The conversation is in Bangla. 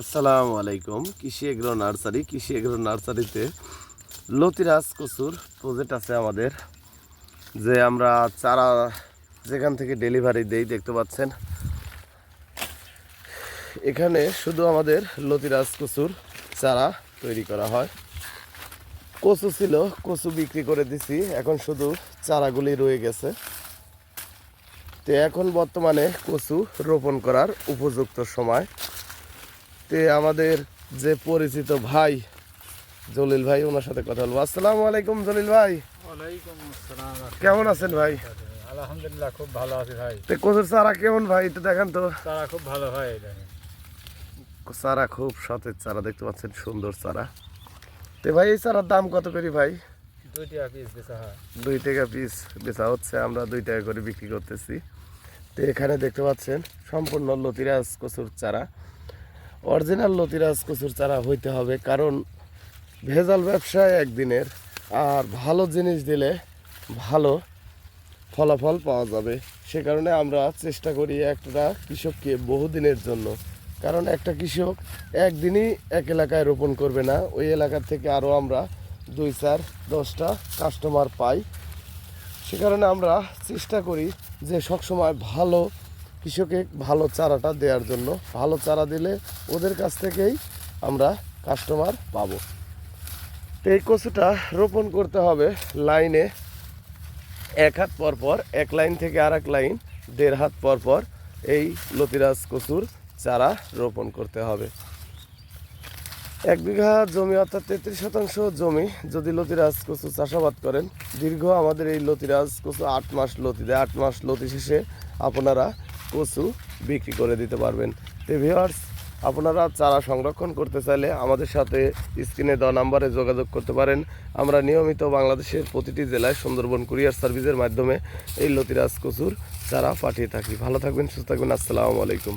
আসসালামু আলাইকুম। কৃষি এগ্রো নার্সারি, কৃষি এগ্রো নার্সারিতে লতিরাজ কচুর প্রজেক্ট আছে আমাদের, যে আমরা চারা যেখান থেকে ডেলিভারি দেই, দেখতে পাচ্ছেন। এখানে শুধু আমাদের লতিরাজ কচুর চারা তৈরি করা হয়। কচু ছিল, কচু বিক্রি করে দিছি, এখন শুধু চারাগুলি রয়ে গেছে। তো এখন বর্তমানে কচু রোপণ করার উপযুক্ত সময়। তে আমাদের যে পরিচিত ভাই জলিল ভাই ওনার সাথে কথা বলব। আসসালামু আলাইকুম জলিল ভাই। কেমন আছেন ভাই? আলহামদুলিল্লাহ খুব ভালো আছি ভাই। তে কচুর চারা কেমন ভাই একটু দেখান তো। তারা খুব ভালো হয় এটা চারা খুব সতেজ চারা দেখতে পাচ্ছেন সুন্দর চারা। তে ভাই এই চারার দাম কত করি ভাই? পিস দুই টাকা পিস বেচা হচ্ছে আমরা দুই টাকা করে বিক্রি করতেছি। তো এখানে দেখতে পাচ্ছেন সম্পূর্ণ লতিরাজ কচুর চারা। অরিজিনাল লতিরাজ কচুর চারা হইতে হবে, কারণ ভেজাল ব্যবসায় একদিনের আর ভালো জিনিস দিলে ভালো ফলাফল পাওয়া যাবে। সে কারণে আমরা চেষ্টা করি একটা কৃষককে বহুদিনের জন্য, কারণ একটা কৃষক একদিনই এক এলাকায় রোপণ করবে না, ওই এলাকার থেকে আরও আমরা দুই, চার, দশটা কাস্টমার পাই। সে কারণে আমরা চেষ্টা করি যে সবসময় ভালো কৃষকে ভালো চারাটা দেওয়ার জন্য। ভালো চারা দিলে ওদের কাছ থেকেই আমরা কাস্টমার পাবো। এই কচুটা রোপণ করতে হবে লাইনে। এক হাত পর পর, এক লাইন থেকে আর এক লাইন, দেড় হাত পর পর এই লতিরাজ কচুর চারা রোপণ করতে হবে। এক বিঘা জমি অর্থাৎ তেত্রিশ শতাংশ জমি যদি লতিরাজ কচু চাষাবাদ করেন, দীর্ঘ আমাদের এই লতিরাজ কচু আট মাস লতি দেয় আট মাস লতি শেষে আপনারা কচু বিক্রি করে দিতে পারবেন। তো ভিওয়ার্স আপনারা চারা সংরক্ষণ করতে চাইলে আমাদের সাথে স্ক্রিনে দেওয়া নাম্বারে যোগাযোগ করতে পারেন। আমরা নিয়মিত বাংলাদেশের প্রতিটি জেলায় সুন্দরবন কুরিয়ার সার্ভিসের মাধ্যমে এই লতিরাজ কচুর চারা পাঠিয়ে থাকি। ভালো থাকবেন, সুস্থ থাকবেন। আসসালামু আলাইকুম।